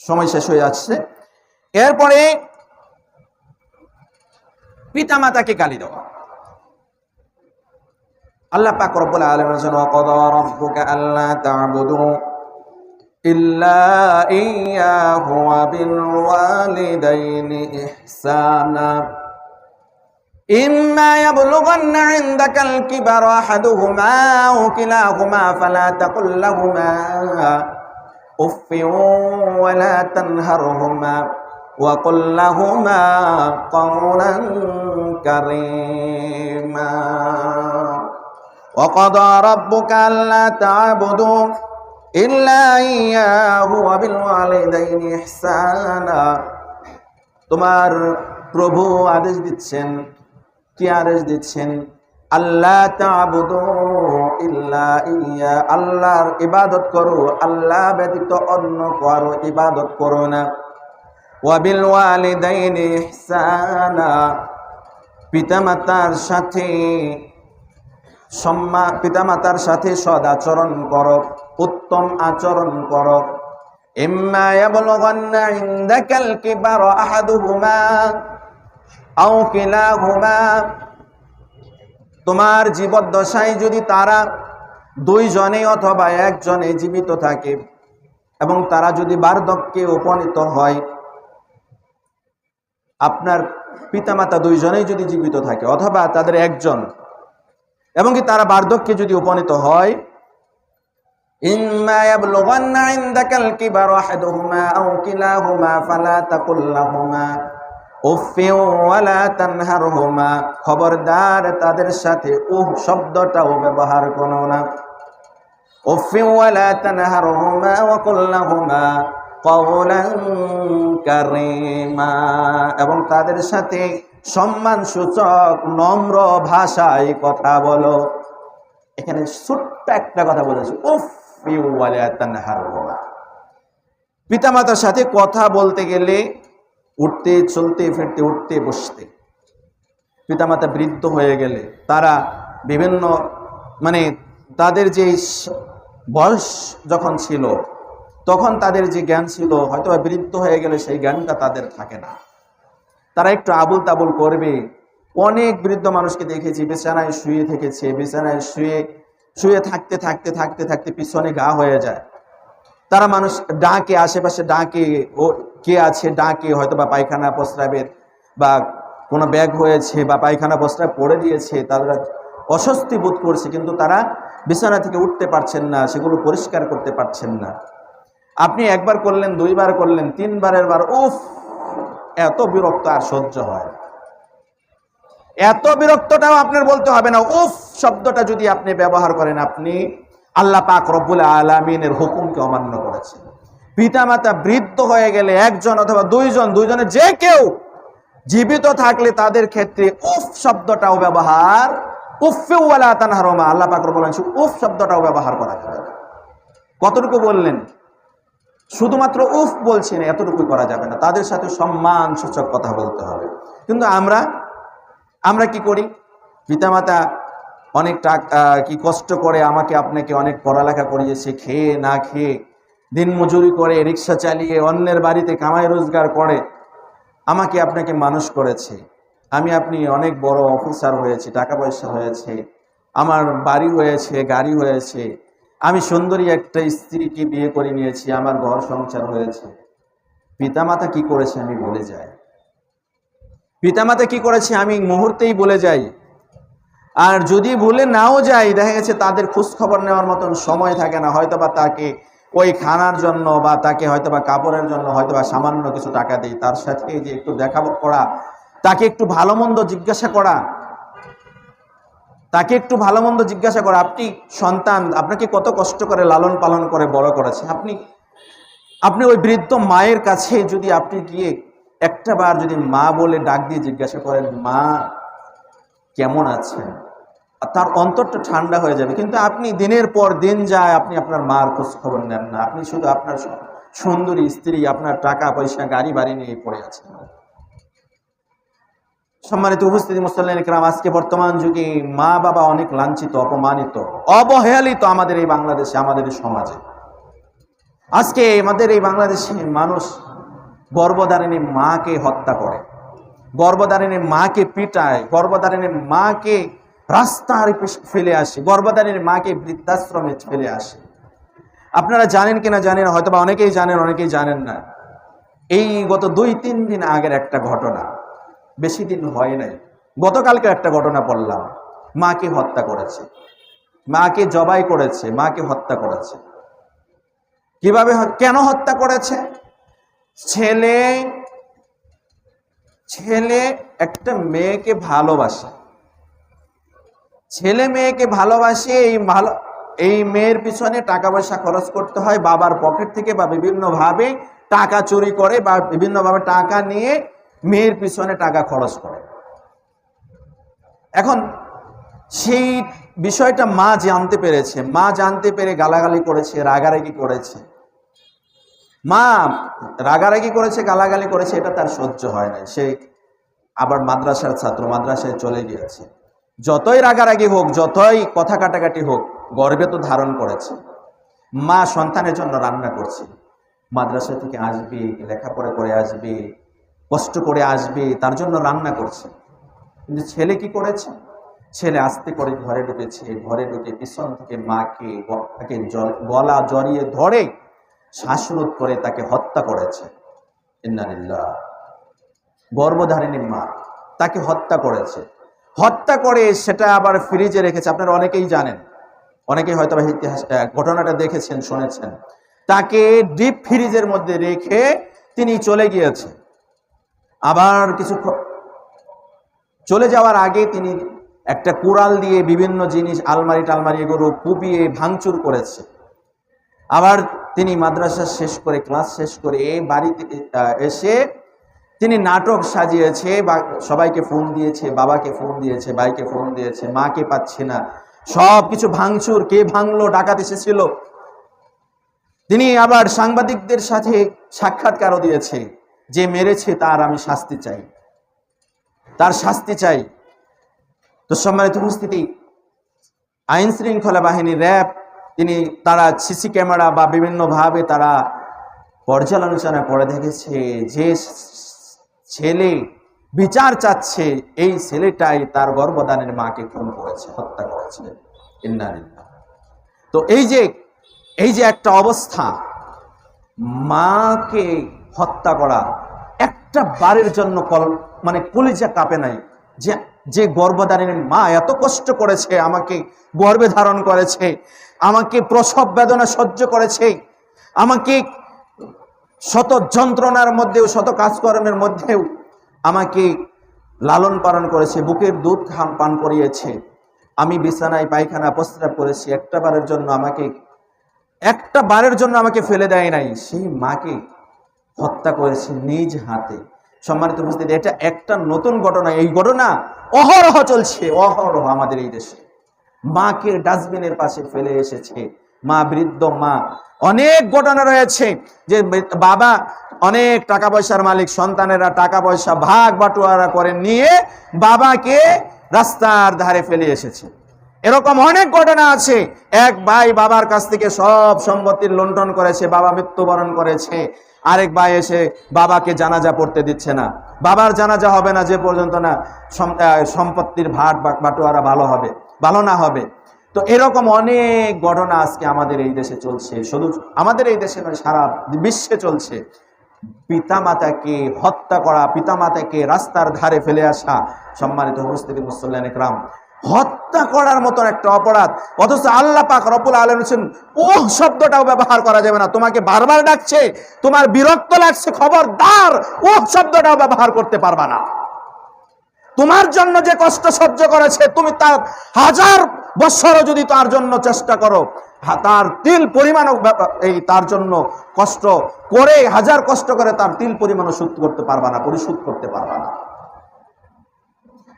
সময় শেষ হয়ে যাচ্ছে এরপরে পিতা মাতাকে গালি দেওয়া আল্লাহ পাক রব্বুল আলামিন বলেছেন ওয়াকাদা রাব্বুকা আল্লা তা'বুদু ইল্লা ইয়্যাহু ওয়া বিল ওয়ালিদাইনি ইহসানা إما يبلغن عندك الكبر أحدهما أو كلاهما فلا تقل لهما أف ولا تنهرهما وقل لهما قولا كريما وقضى ربك ألا تعبدوا إلا إياه وبالوالدين إحسانا তোমার প্রভু আদেশ দিচ্ছেন কি আদেশ দিচ্ছেন আল্লাহ ইয়া, আল্লাহর ইবাদত করো, আল্লাহ ব্যতীত অন্য কারও ইবাদত করো না। ওয়াবিল ওয়ালিদাইনি ইহসানা, পিতামাতার সাথে সম্মান পিতামাতার সাথে সদাচরণ করো, উত্তম আচরণ করো। ইম্মা ইয়াবলুগান্না ইনদাকাল কিবারা আহাদুহুমা কিনা কিলাহুমা তোমার জীবদ্দশায় যদি তারা দুইজনে অথবা একজনে জীবিত থাকে এবং তারা যদি বার্ধক্যে উপনীত হয় আপনার পিতামাতা দুইজনেই যদি জীবিত থাকে অথবা তাদের একজন এবং কি তারা বার্ধক্যে যদি উপনীত হয় إما يبلغن عندك الكبر أحدهما أو كلاهما فلا تقل لهما উফ ওয়ালা খবরদার তাদের সাথে উহ শব্দটাও ব্যবহার করো না। এবং তাদের সাথে সম্মান সূচক নম্র ভাষায় কথা বলো। এখানে ছোট্ট একটা কথা বলেছে ওয়ালা তানহারহুমা। পিতামাতার সাথে কথা বলতে গেলে উঠতে, চলতে, ফিরতে, উঠতে, বসতে। পিতামাতা বৃদ্ধ হয়ে গেলে তারা বিভিন্ন মানে তাদের যে বয়স যখন ছিল, তখন তাদের যে জ্ঞান ছিল হয়তো বৃদ্ধ হয়ে গেলে সেই জ্ঞানটা তাদের থাকে না। তারা একটু আবুল তাবুল করবে। অনেক বৃদ্ধ মানুষকে দেখেছি, বিছানায় শুয়ে থেকেছে, বিছানায় শুয়ে শুয়ে থাকতে থাকতে থাকতে থাকতে পিছনে গা হয়ে যায়। তারা মানুষ, ডাকে, আশেপাশে ডাকে, ও কে আছে, ডাকে হয়তো বা পায়খানা প্রস্রাবের বা কোনো ব্যাগ হয়েছে বা পায়খানা প্রস্রাব পড়ে দিয়েছে তারা অস্বস্তি বোধ করছে, কিন্তু তারা বিছানা থেকে উঠতে পারছেন না, সেগুলো পরিষ্কার করতে পারছেন না। আপনি একবার করলেন, দুইবার করলেন, তিনবারের বার, উফ! এত বিরক্ত আর সহ্য হয় এত বিরক্তটাও আপনার বলতে হবে না, উফ! শব্দটা যদি আপনি ব্যবহার করেন, আপনি আল্লাহ পাক রব্বুল আলমিনের হুকুমকে অমান্য করেছেন। পিতামাতা বৃদ্ধ হয়ে গেলে একজন অথবা দুইজন দুইজনে যে কেউ জীবিত থাকলে তাদের ক্ষেত্রে উফ শব্দটাও ব্যবহার উফেওয়ালা তানহারমা, আল্লাহ পাক রব্বুল আলামিন উফ শব্দটাও ব্যবহার করা যাবে কতটুকু বললেন? শুধুমাত্র উফ বলছেন এতটুকু করা যাবে না। তাদের সাথে সম্মান সূচক কথা বলতে হবে। কিন্তু আমরা আমরা কি করি? পিতামাতা অনেক টাকা কি কষ্ট করে আমাকে, আপনাকে অনেক পড়ালেখা করিয়েছে, খেয়ে না খেয়ে দিন মজুরি করে, রিক্সা চালিয়ে, অন্যের বাড়িতে কামাই রোজগার করে, আমাকে আপনাকে মানুষ করেছে। আমি আপনি অনেক বড় অফিসার হয়েছি, টাকা পয়সা হয়েছে, আমার বাড়ি হয়েছে, গাড়ি হয়েছে। আমি সুন্দরী একটা স্ত্রীকে বিয়ে করে নিয়েছি, আমার ঘর সংসার হয়েছে। পিতামাতা কি করেছে আমি বলে যাই। পিতামাতা কি করেছে আমি মুহূর্তেই বলে যাই। আর যদি ভুলে নাও যাই, দেখা গেছে তাদের খোঁজ খবর নেওয়ার মতন সময় থাকে না হয়তো বা তাকে ওই খানার জন্য বা তাকে হয়তো বা কাপড়ের জন্য হয়তো বা সামান্য কিছু টাকা দেই, তার সাথে যে একটু দেখা করা, তাকে একটু ভালো মন্দ জিজ্ঞাসা করা, তাকে একটু ভালো মন্দ জিজ্ঞাসা করা, আপনি সন্তান, আপনাকে কত কষ্ট করে লালন পালন করে বড় করেছে, আপনি আপনি ওই বৃদ্ধ মায়ের কাছে যদি আপনি গিয়ে একটা বার যদি মা বলে ডাক দিয়ে জিজ্ঞাসা করেন, মা, কেমন আছেন? তার অন্তরটা ঠান্ডা হয়ে যাবে। কিন্তু আপনি দিনের পর দিন যায়, আপনি আপনার মার খোঁজ খবর নেন না। আপনি শুধু আপনার সুন্দরী স্ত্রী, আপনার টাকা পয়সা গাড়ি বাড়ি নিয়ে পড়ে আছেন। সম্মানিত উপস্থিতি মুসল্লান ইকরাম আজকে বর্তমান যুগে মা বাবা অনেক লাঞ্ছিত, অপমানিত, অবহেলিত আমাদের এই বাংলাদেশে, আমাদের সমাজে। আজকে আমাদের এই বাংলাদেশে মানুষ গর্ভধারিণী মাকে হত্যা করে। গর্ভধারিণী মাকে পিটায়। গর্ভধারিণী মাকে রাস্তার ফেলে আসে গর্ভধারিণী মাকে বৃদ্ধাশ্রমে ফেলে আসে। আপনারা জানেন কিনা জানেন হয়তো বা অনেকেই জানেন অনেকেই জানেন না। এই গত দুই, তিন দিন আগের একটা ঘটনা, বেশি দিন হয় নাই। গতকালকে একটা ঘটনা পড়লাম মাকে হত্যা করেছে। মাকে জবাই করেছে, মাকে হত্যা করেছে। কীভাবে কেন হত্যা করেছে? ছেলে ছেলে একটা মেয়েকে ভালোবাসে। ছেলে মেয়েকে ভালোবাসে, এই ভালো, এই মেয়ের পিছনে টাকা পয়সা খরচ করতে হয়, বাবার পকেট থেকে বা বিভিন্নভাবে টাকা চুরি করে বা বিভিন্নভাবে টাকা নিয়ে মেয়ের পিছনে টাকা খরচ করে। এখন সেই বিষয়টা মা জানতে পেরেছে, মা জানতে পেরে গালাগালি করেছে, রাগারাগি করেছে। মা রাগারাগি করেছে, গালাগালি করেছে, এটা তার সহ্য হয় না সে আবার মাদ্রাসার ছাত্র, মাদ্রাসায় চলে গিয়েছে। যতই রাগারাগি হোক, যতই কথা কাটাকাটি হোক, গর্বে তো ধারণ করেছে। মা সন্তানের জন্য রান্না করছে। মাদ্রাসা থেকে আসবে, লেখাপড়া করে আসবে, কষ্ট করে আসবে, তার জন্য রান্না করছে। কিন্তু ছেলে কি করেছে? ছেলে আস্তে করে ঘরে ঢুকেছে। ঘরে ঢুকে পিছন থেকে মাকে তাকে গলা জড়িয়ে ধরে শ্বাসরোধ করে তাকে হত্যা করেছে। ইন্নালিল্লাহ। গর্ভধারিণী মা তাকে হত্যা করেছে। হত্যা করে সেটা আবার ফ্রিজে রেখেছে। আপনারা অনেকেই জানেন। অনেকেই হয়তো ইতিহাস ঘটনাটা দেখেছেন, শুনেছেন। তাকে ডিপ ফ্রিজের মধ্যে রেখে তিনি চলে গিয়েছে। আবার কিছু চলে যাওয়ার আগে তিনি একটা কুড়াল দিয়ে বিভিন্ন জিনিস, আলমারি টালমারি এগুলো কুপিয়ে ভাঙচুর করেছে। আবার তিনি মাদ্রাসা শেষ করে, ক্লাস শেষ করে বাড়িতে এসে তিনি নাটক সাজিয়েছে বা সবাইকে ফোন দিয়েছে, বাবাকে ফোন দিয়েছে, ভাইকে ফোন দিয়েছে, মাকে পাচ্ছে না। সব কিছু ভাঙচুর, কে ভাঙলো, ডাকাত এসেছিল। তিনি আবার সাংবাদিকদের সাথে সাক্ষাৎকারও দিয়েছে যে মেরেছে তার আমি শাস্তি চাই। তার শাস্তি চাই। তো সম্মানিত উপস্থিতি, আইন শৃঙ্খলা বাহিনী র্যাব, তিনি তারা সিসি ক্যামেরা বা বিভিন্নভাবে তারা পর্যালোচনা করে দেখেছে যে ছেলে বিচার চাচ্ছে, এই ছেলেটাই তার গর্ভদানের মাকে খুন করেছে, হত্যা করেছে। তো এই যে এই যে একটা অবস্থা, মাকে হত্যা করা একটা বারের জন্য কল মানে কলিজা কাঁপে নাই যে যে গর্ভধারিণী মা এত কষ্ট করেছে, আমাকে গর্ভে ধারণ করেছে, আমাকে প্রসব বেদনা সহ্য করেছে, আমাকে শত যন্ত্রণার মধ্যেও শত কাজকর্মের মধ্যেও আমাকে লালন পালন করেছে, বুকের দুধ খান পান করিয়েছে। আমি বিছানায় পায়খানা, প্রস্রাব করেছি, একটা বারের জন্য আমাকে, একটা বারের জন্য আমাকে ফেলে দেয় নাই। সেই মাকে হত্যা করেছে নিজ হাতে। সম্মানিত উপস্থিতি, এটা একটা নতুন ঘটনা। এই ঘটনা অহরহ চলছে, অহরহ আমাদের এই দেশে। মাকে ডাস্টবিনের পাশে ফেলে এসেছে। মা, বৃদ্ধ মা, অনেক ঘটনা রয়েছে যে বাবা অনেক টাকা পয়সার মালিক, সন্তানেরা টাকা পয়সা ভাগ বাটোয়ারা করে নিয়ে বাবাকে রাস্তার ধারে ফেলে এসেছে। এরকম অনেক ঘটনা আছে। এক ভাই বাবার কাছ থেকে সব সম্পত্তির লুণ্ঠন করেছে, বাবা মৃত্যুবরণ করেছে। আরেক ভাই এসে বাবাকে জানাজা পড়তে দিচ্ছে না। বাবার জানাজা হবে না যে পর্যন্ত না সম্পত্তির ভাট বাটোয়ারা ভালো হবে, ভালো না হবে। তো এরকম অনেক ঘটনা আজকে আমাদের এই দেশে চলছে। শুধু আমাদের এই দেশে নয়, সারা বিশ্বে চলছে। পিতামাতাকে হত্যা করা, পিতামাতাকে রাস্তার ধারে ফেলে আসা সম্মানিত উপস্থিতি মুসল্লান একরাম। হত্যা করার মতন একটা অপরাধ। অথচ আল্লাহ পাক রব্বুল আলম হোসেন ও শব্দটাও ব্যবহার করা যাবে না। তোমাকে বারবার ডাকছে, তোমার বিরক্ত লাগছে, খবরদার। ও শব্দটাও ব্যবহার করতে পারবা না। তোমার জন্য যে কষ্ট সহ্য করেছে, তুমি তার হাজার বৎসরও যদি তার জন্য চেষ্টা করো তার তিল পরিমাণও এই তার জন্য কষ্ট করে, হাজার কষ্ট করে তার তিল পরিমাণও শোধ করতে পারবা না, পরিশোধ করতে পারবা না।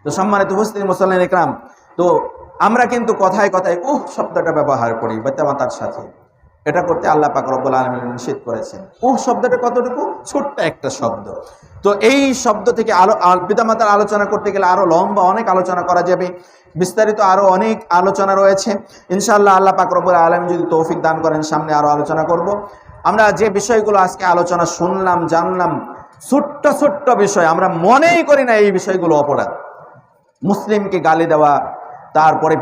তো সম্মানিত উপস্থিতি মুসল্লান ইকরাম তো আমরা কিন্তু কথায় কথায়, উহ, শব্দটা ব্যবহার করি, বেতামাতার সাথে। এটা করতে আল্লাহ পাক রব্বুল আলমিন নিষেধ করেছেন। উহ শব্দটা কতটুকু? ছোট্ট একটা শব্দ। তো এই শব্দ থেকে আলো পিতামাতার আলোচনা করতে গেলে আরও লম্বা অনেক আলোচনা করা যাবে। বিস্তারিত আরও অনেক আলোচনা রয়েছে। ইনশাআল্লাহ আল্লাহ পাক রব্বুল আলম যদি তৌফিক দান করেন, সামনে আরও আলোচনা করব। আমরা যে বিষয়গুলো আজকে আলোচনা শুনলাম, জানলাম, ছোট্ট ছোট্ট বিষয়, আমরা মনেই করি না এই বিষয়গুলো অপরাধ। মুসলিমকে গালি দেওয়া, তারপরে